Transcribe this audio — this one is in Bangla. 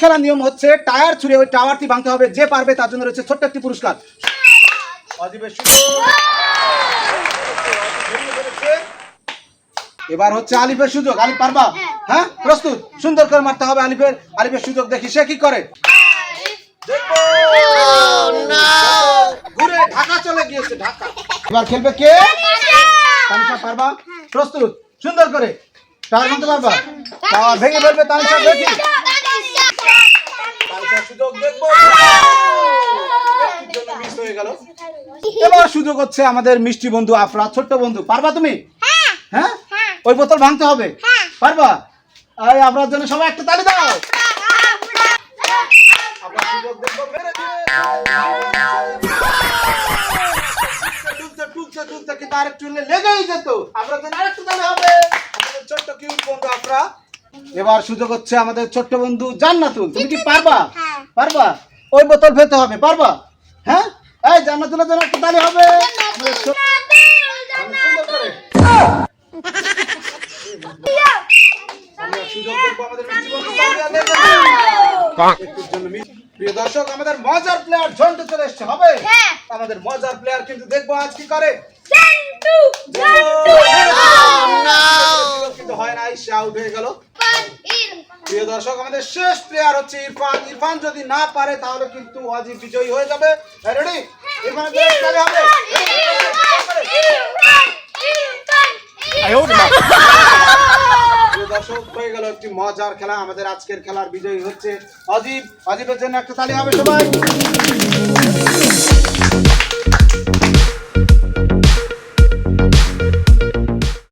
খেলার নিয়ম হচ্ছে টায়ার ছুঁড়ে ওই টাওয়ারটি ভাঙতে হবে যে পারবে তার জন্য রয়েছে ছোট্ট একটি পুরস্কার। এবার হচ্ছে আলিফের সুযোগ। আলিফ পারবা? হ্যাঁ? প্রস্তুত? সুন্দর করে মারতে হবে আলিফের। আলিফের সুযোগ দেখি সে কি করে। ঘুরে ঢাকা চলে গিয়েছে ঢাকা। এবার খেলবে কে? পারবা? প্রস্তুত? সুন্দর করে। টাওয়ার ভাঙতে পারবা টাওয়ার ভেঙে ফেলবে তানিশা দেখি। সুযোগ হচ্ছে আমাদের মিষ্টি বন্ধু আফরা, ছোট্ট বন্ধু। পারবা তুমি? হ্যাঁ? ওই বোতল ভাঙতে হবে। পারবা? এই আপনার জন্য সবাই একটা তালি দাও। আরেকটু লেগেই যেত। আপনার জন্য আরেকটু তালি হবে। কিউট বন্ধু আফরা। এবার সুযোগ হচ্ছে আমাদের ছোট্ট বন্ধু জান্নাতুল। তুমি কি পারবা? পারবা? ওই বোতল ফেলতে হবে পারবা? হ্যাঁ? এই জান্নাতুলের জন্য একটু তালি হবে। প্রিয় দর্শক আমাদের মজার প্লেয়ার ঝন্টু চলে এসছে। হবে? হ্যাঁ। আমাদের মজার প্লেয়ার কিন্তু দেখব আজ কি করে। হয় আউট হয়ে গেল। প্রিয় দর্শক আমাদের শেষ প্লেয়ার হচ্ছে ইরফান। ইরফান যদি না পারে তাহলে কিন্তু অজিব বিজয়ী হয়ে যাবে। রেডি ইরফানের জন্য হবে। প্রিয় দর্শক হয়ে গেল একটি মজার খেলা। আমাদের আজকের খেলার বিজয়ী হচ্ছে অজিব অজিবের জন্য একটা তালি হবে সবাই।